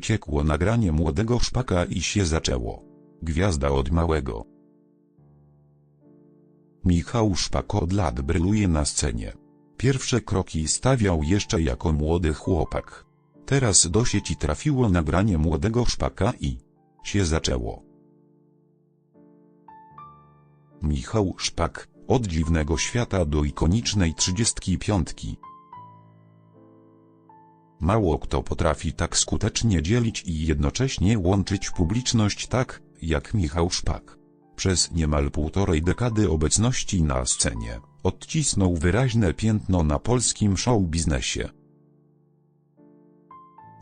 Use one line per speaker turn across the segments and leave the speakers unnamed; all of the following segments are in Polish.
wyciekło nagranie młodego szpaka i się zaczęło. Gwiazda od małego. Michał Szpak od lat bryluje na scenie. Pierwsze kroki stawiał jeszcze jako młody chłopak. Teraz do sieci trafiło nagranie młodego szpaka i się zaczęło. Michał Szpak, od dziwnego świata do ikonicznej trzydziestki piątki. Mało kto potrafi tak skutecznie dzielić i jednocześnie łączyć publiczność tak, jak Michał Szpak. Przez niemal półtorej dekady obecności na scenie, odcisnął wyraźne piętno na polskim show biznesie.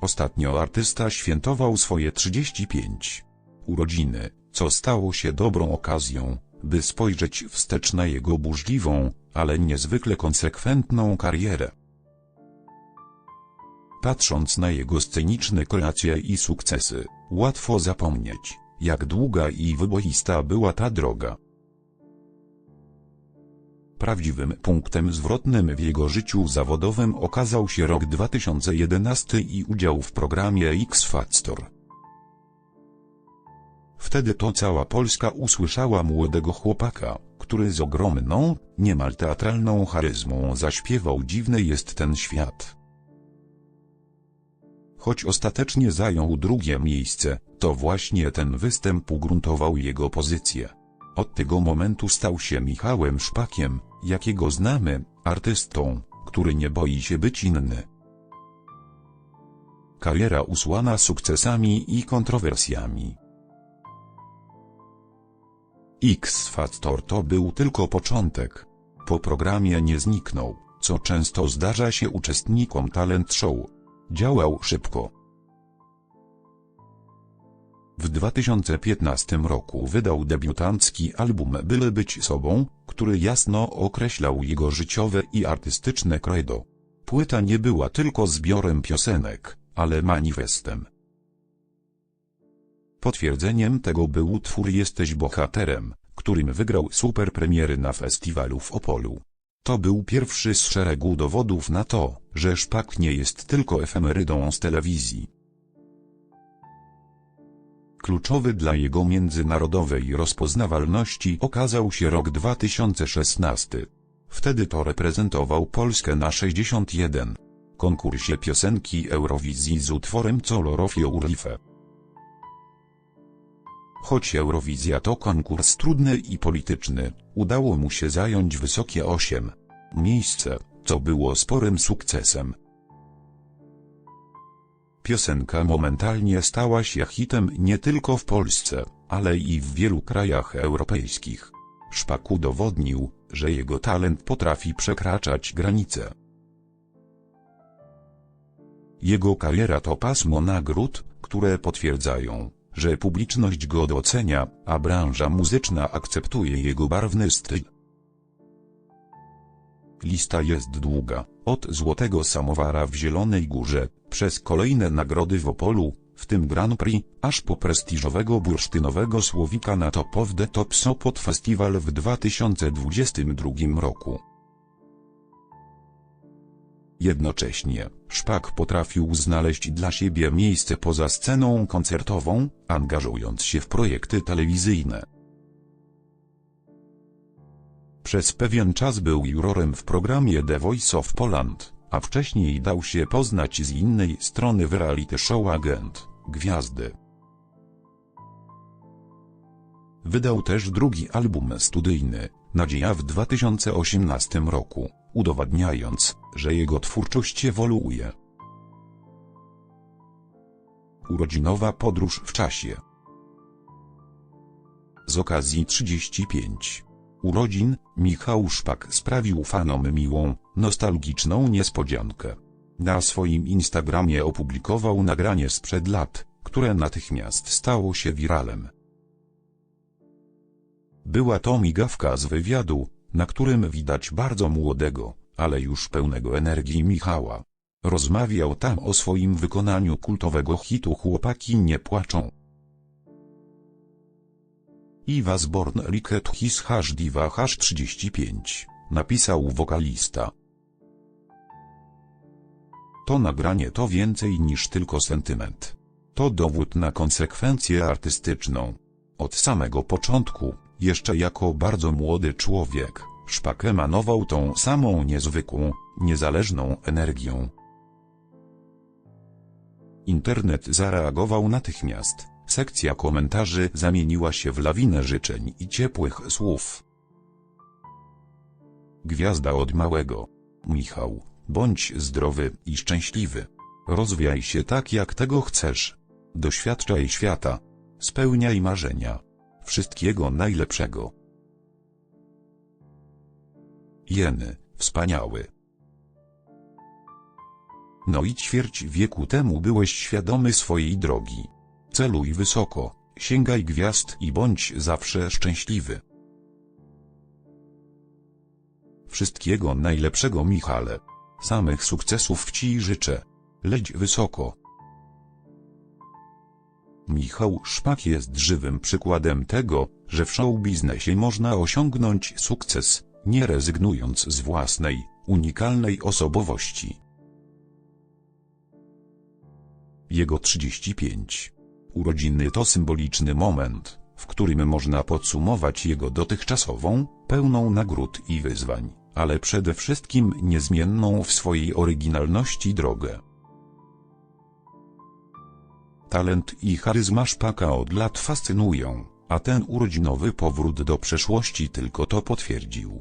Ostatnio artysta świętował swoje 35 urodziny, co stało się dobrą okazją, by spojrzeć wstecz na jego burzliwą, ale niezwykle konsekwentną karierę. Patrząc na jego sceniczne kreacje i sukcesy, łatwo zapomnieć, jak długa i wyboista była ta droga. Prawdziwym punktem zwrotnym w jego życiu zawodowym okazał się rok 2011 i udział w programie X Factor. Wtedy to cała Polska usłyszała młodego chłopaka, który z ogromną, niemal teatralną charyzmą zaśpiewał Dziwny jest ten świat. Choć ostatecznie zajął drugie miejsce, to właśnie ten występ ugruntował jego pozycję. Od tego momentu stał się Michałem Szpakiem, jakiego znamy, artystą, który nie boi się być inny. Kariera usłana sukcesami i kontrowersjami. X Factor to był tylko początek. Po programie nie zniknął, co często zdarza się uczestnikom talent show. Działał szybko. W 2015 roku wydał debiutancki album Byle być sobą, który jasno określał jego życiowe i artystyczne credo. Płyta nie była tylko zbiorem piosenek, ale manifestem. Potwierdzeniem tego był utwór Jesteś bohaterem, którym wygrał super premiery na festiwalu w Opolu. To był pierwszy z szeregu dowodów na to, że Szpak nie jest tylko efemerydą z telewizji. Kluczowy dla jego międzynarodowej rozpoznawalności okazał się rok 2016. Wtedy to reprezentował Polskę na 61. konkursie piosenki Eurowizji z utworem Colorofio Urlife. Choć Eurowizja to konkurs trudny i polityczny, udało mu się zająć wysokie 8 miejsce, co było sporym sukcesem. Piosenka momentalnie stała się hitem nie tylko w Polsce, ale i w wielu krajach europejskich. Szpak udowodnił, że jego talent potrafi przekraczać granice. Jego kariera to pasmo nagród, które potwierdzają, że publiczność go docenia, a branża muzyczna akceptuje jego barwny styl. Lista jest długa, od Złotego Samowara w Zielonej Górze, przez kolejne nagrody w Opolu, w tym Grand Prix, aż po prestiżowego bursztynowego Słowika na Top of the Top Sopot Festival w 2022 roku. Jednocześnie, Szpak potrafił znaleźć dla siebie miejsce poza sceną koncertową, angażując się w projekty telewizyjne. Przez pewien czas był jurorem w programie The Voice of Poland, a wcześniej dał się poznać z innej strony w reality show Agent, Gwiazdy. Wydał też drugi album studyjny, Nadzieja w 2018 roku, udowadniając, że jego twórczość ewoluuje. Urodzinowa podróż w czasie Z okazji 35 urodzin, Michał Szpak sprawił fanom miłą, nostalgiczną niespodziankę. Na swoim Instagramie opublikował nagranie sprzed lat, które natychmiast stało się wiralem. Była to migawka z wywiadu, na którym widać bardzo młodego, ale już pełnego energii Michała. Rozmawiał tam o swoim wykonaniu kultowego hitu Chłopaki nie płaczą. I was born Ricket his hash diva hash 35, napisał wokalista. To nagranie to więcej niż tylko sentyment. To dowód na konsekwencję artystyczną. Od samego początku, jeszcze jako bardzo młody człowiek, Szpak emanował tą samą niezwykłą, niezależną energią. Internet zareagował natychmiast. Sekcja komentarzy zamieniła się w lawinę życzeń i ciepłych słów. Gwiazda od małego. Michał, bądź zdrowy i szczęśliwy. Rozwijaj się tak jak tego chcesz. Doświadczaj świata. Spełniaj marzenia. Wszystkiego najlepszego. Jeny, wspaniały. No i ćwierć wieku temu byłeś świadomy swojej drogi. Celuj wysoko, sięgaj gwiazd i bądź zawsze szczęśliwy. Wszystkiego najlepszego Michale. Samych sukcesów Ci życzę. Leć wysoko. Michał Szpak jest żywym przykładem tego, że w show biznesie można osiągnąć sukces, nie rezygnując z własnej, unikalnej osobowości. Jego 35. Urodziny to symboliczny moment, w którym można podsumować jego dotychczasową, pełną nagród i wyzwań, ale przede wszystkim niezmienną w swojej oryginalności drogę. Talent i charyzma Szpaka od lat fascynują, a ten urodzinowy powrót do przeszłości tylko to potwierdził.